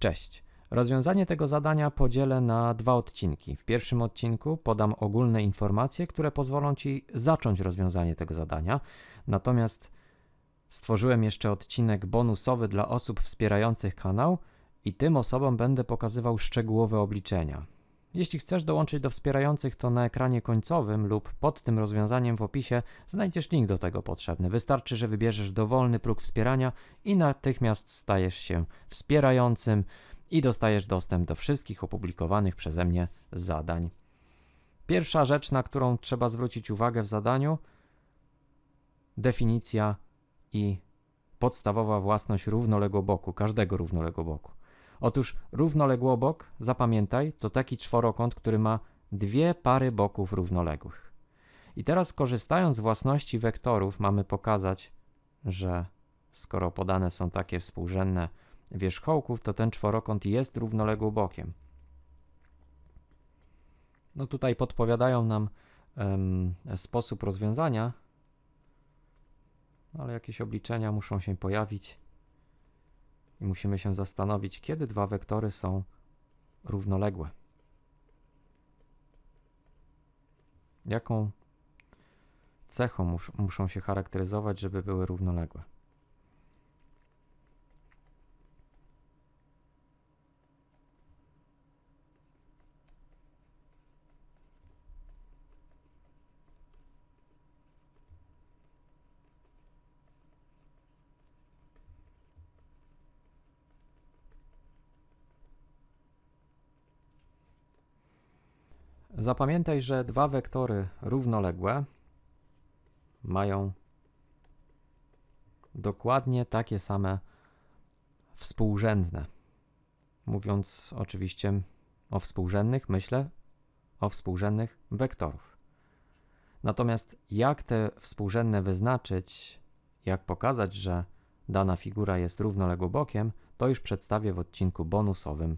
Cześć. Rozwiązanie tego zadania podzielę na dwa odcinki. W pierwszym odcinku podam ogólne informacje, które pozwolą Ci zacząć rozwiązanie tego zadania. Natomiast stworzyłem jeszcze odcinek bonusowy dla osób wspierających kanał i tym osobom będę pokazywał szczegółowe obliczenia. Jeśli chcesz dołączyć do wspierających, to na ekranie końcowym lub pod tym rozwiązaniem w opisie znajdziesz link do tego potrzebny. Wystarczy, że wybierzesz dowolny próg wspierania i natychmiast stajesz się wspierającym i dostajesz dostęp do wszystkich opublikowanych przeze mnie zadań. Pierwsza rzecz, na którą trzeba zwrócić uwagę w zadaniu, definicja i podstawowa własność równoległoboku, każdego równoległoboku. Otóż równoległobok, zapamiętaj, to taki czworokąt, który ma dwie pary boków równoległych. I teraz korzystając z własności wektorów mamy pokazać, że skoro podane są takie współrzędne wierzchołków, to ten czworokąt jest równoległobokiem. No tutaj podpowiadają nam sposób rozwiązania, ale jakieś obliczenia muszą się pojawić i musimy się zastanowić, kiedy dwa wektory są równoległe. Jaką cechą mus muszą się charakteryzować, żeby były równoległe? Zapamiętaj, że dwa wektory równoległe mają dokładnie takie same współrzędne. Mówiąc oczywiście o współrzędnych, myślę o współrzędnych wektorów. Natomiast jak te współrzędne wyznaczyć, jak pokazać, że dana figura jest równoległobokiem, to już przedstawię w odcinku bonusowym